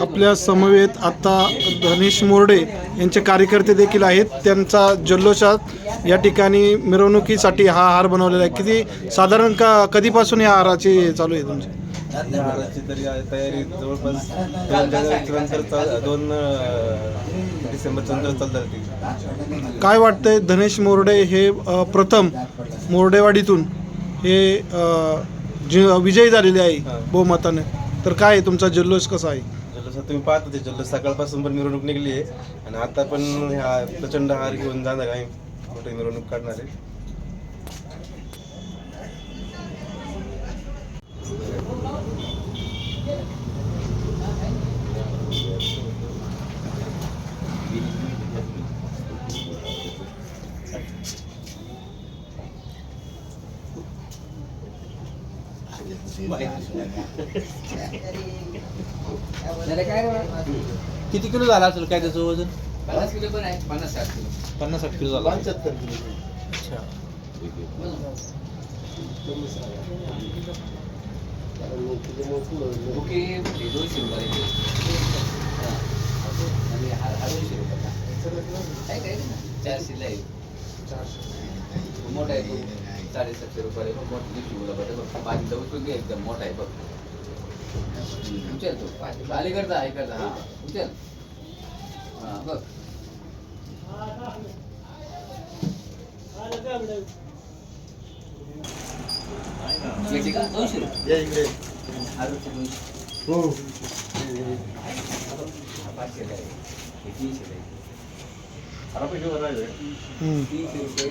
आपल्या समवेत आता धनेश मोरडे यांचे कार्यकर्ते देखील आहेत. त्यांचा जल्लोषात या ठिकाणी मिरवणुकीसाठी हा हार बनवलेला आहे. किती साधारण का कधीपासून या हाराची चालू आहे तुमची? या हाराची तरी तयारी जवळपास दोन जानेवारीच्या नंतर चाल दोन अं, डिसेंबरच्या नंतर चालू झाली काय वाटतंय धनेश मोरडे हे अ, प्रथम मोरडेवाडीतून हे अ, जे विजयी झालेले आहे. बहुमताने? तर काय आहे? तुमचा जल्लोष कसा आहे? जल्लोषात तुम्ही पाहता ते जल्लोष सकाळपासून पण मिरवणूक निघली आहे. आणि आता पण ह्या प्रचंड हार घेऊन जाणार आहे. मोठी मिरवणूक काढणार आहे. किती किलो झाला असेल काय त्याचं वजन? पन्नास किलो पण आहे पन्नास साठ किलो. पन्नास साठ किलो झाला. अच्छा. बुके हे दोनशे रुपये आणि हा हा दोनशे रुपयाला काय काय ना चारशेला आहे. मोठा आहे तो. साडेसातशे रुपये बघ मोठा दिवशी बोला बघ बघ बाजूला उचलून घे. एकदम मोठा आहे बघ. उचल तो अलीकडचा आहे इकडचा. हा उचल. हा बघ. दोनशे रुपये हा. हा हे. तीनशे रुपये